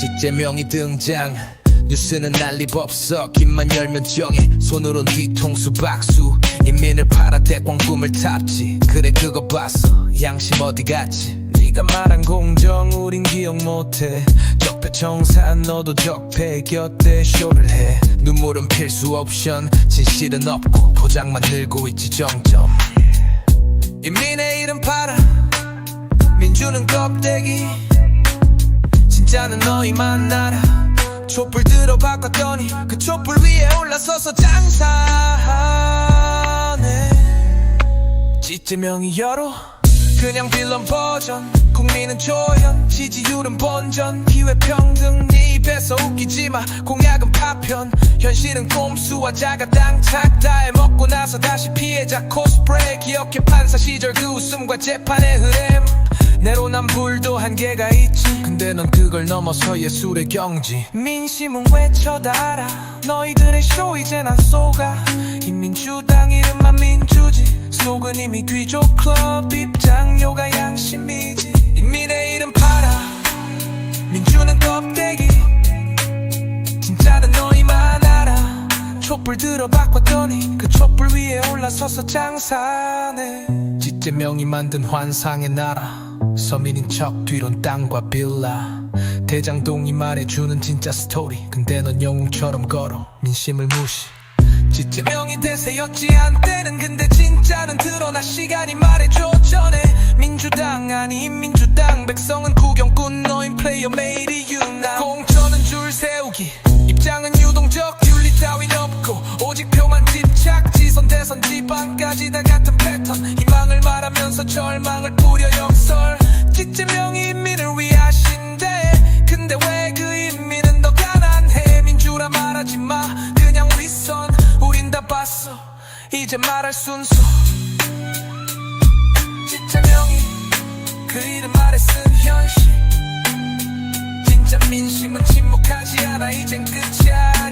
지재명이 등장. 뉴스는 난리법석. 입만 열면 정해. 손으론 뒤통수 박수. 인민을 팔아 대광꿈을 탑지. 그래 그거 봤어. 양심 어디 갔지? 네가 말한 공정 우린 기억 못해. 적폐청산 너도 적폐 곁에 쇼를 해. 눈물은 필수 옵션. 진실은 없고 포장만 늘고 있지 정점. 인민의 이름 팔아. 민주는 껍데기 진짜는 너희만 알아 촛불 들어 바꿨더니 그 촛불 위에 올라서서 장사하네. 지재명이 열어. 그냥 빌런 버전. 국민은 조연 지지율은 번전. 기회평등 네 입에서 웃기지마. 공약은 파편. 현실은 꼼수와 자가당 착다해 먹고 나서 다시 피해자. 코스프레 기억해 판사 시절 그 웃음과 재판의 흐름 내로남불도 한계가 있지. 근데 넌 그걸 넘어서 예술의 경지. 민심은 외쳐다 알아. 너희들의 쇼 이제 난 속아. 이 민주당 이름만 민주지. 속은 이미 뒤져 클럽 입장료가 양심이지. 인민의 이름 팔아. 민주는 껍데기. 진짜는 너희만 알아. 촛불 들어 바꿨더니 그 촛불 위에 올라서서 장사네 지재명이 만든 환상의 나라 서민인 척 뒤론 땅과 빌라. 대장동이 말해주는 진짜 스토리. 근데 넌 영웅처럼 걸어. 민심을 무시. 지재명이 대세였지 한때는. 근데 진짜는 드러나 시간이 말해줘 전에. 민주당 아닌 민주당 백성은 구경꾼 너인 플레이어 메이리 유나 공천은 줄 세우기. 입장은 유동적 윤리 따윈 없고. 오직 표만 집착 지선 대선 지방까지 다 같은 패턴. 희망을 말하면서 절망을 뿌려 역설 이제 말할 순서 지재명이 그 이름 아래 쓴 현실. 진짜 민심은 침묵하지 않아. 이젠 끝이야